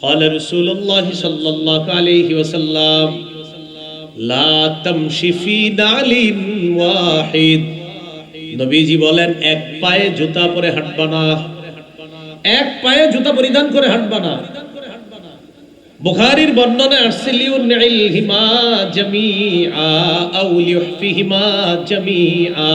قال رسول الله صلى الله عليه وسلم لا تمشي في نعل واحد নবীজি বলেন এক পায়ে জুতা পরে হাঁটবা না এক পায়ে জুতা পরিধান করে হাঁটবা না বুখারীর বর্ণনায় আসছে লিউনিল হিমা জামিআ আও লিউহফিহিমা জামিআ।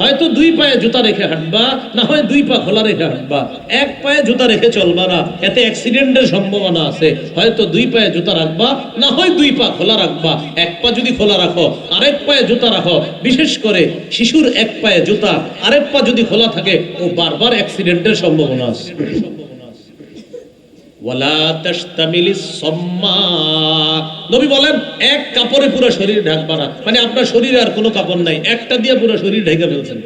হয়তো দুই পায়ে জুতা রেখে হাঁটবা, না হয় দুই পা খোলা রেখে হাঁটবা। এক পায়ে জুতা রেখে চলবা না, এতে অ্যাক্সিডেন্টের সম্ভাবনা আছে। হয়তো দুই পায়ে জুতা রাখবা, না হয় দুই পা খোলা রাখবা। এক পা যদি খোলা রাখো, আরেক পায়ে জুতা রাখো। বিশেষ করে শিশুর এক পায়ে জুতা, আরেক পা যদি খোলা থাকে, ও বারবার অ্যাক্সিডেন্টের সম্ভাবনা আছে। ওয়ালা তাশতামিলিস সাম্মা। নবী বলেন, এক কাপড়ে পুরো শরীর ঢাকবা না। মানে আপনার শরীরে আর কোনো কাপড় নাই। একটা দিয়ে পুরো শরীর ঢেকে ফেলছেন।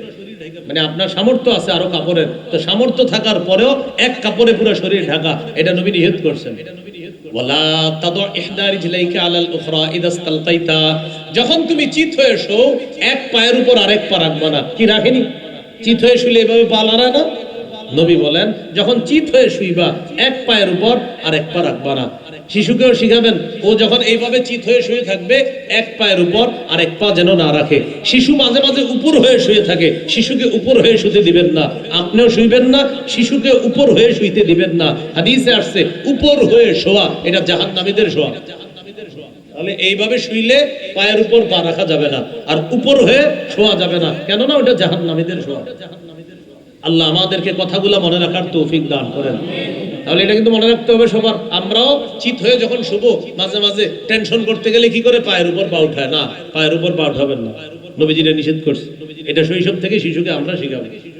মানে আপনার সামর্থ্য আছে আরও কাপড়ের। তো সামর্থ্য থাকার পরেও এক কাপড়ে পুরো শরীর ঢাকা, এটা নবী নিষেধ করছেন। যখন তুমি চিত হয়ে শো, এক পায়ের উপর আরেক পা রাখবা না। কি রাখেনি? চিত হয়ে শুলে এভাবে পা লড়ায় না? নবী বলেন, যখন চিত হয়ে শুইবা, এক পায়ের উপর আর এক পা রাখবা না। শিশুকেও শিখাবেন, ও যখন এইভাবে চিত হয়ে শুয়ে থাকবে, এক পায়ের উপর আর এক পা যেন না রাখে। শিশু মাঝে মাঝে উপর হয়ে শুয়ে থাকে, শিশুকে উপর হয়ে শুতে দিবেন না। আপনিও শুইবেন না, শিশুকে উপর হয়ে শুইতে দিবেন না। হাদিসে আসছে, উপর হয়ে শোয়া, এটা জাহান্নামীদের শোয়া। তাহলে এইভাবে শুইলে পায়ের উপর পা রাখা যাবে না, আর উপর হয়ে শোয়া যাবে না। কেননা ওটা জাহান্নামীদের শোয়া। আল্লাহ আমাদেরকে কথাগুলো মনে রাখার তৌফিক দান করেন। তাহলে এটা কিন্তু মনে রাখতে হবে সবার। আমরাও চিত হয়ে যখন শুভ মাঝে মাঝে টেনশন করতে গেলে কি করে? পায়ের উপর পা উঠায়। না, পায়ের উপর পা উঠাবেন না। নবীজিরা নিষেধ করছে। এটা শৈশব থেকে শিশুকে আমরা শিখাবো।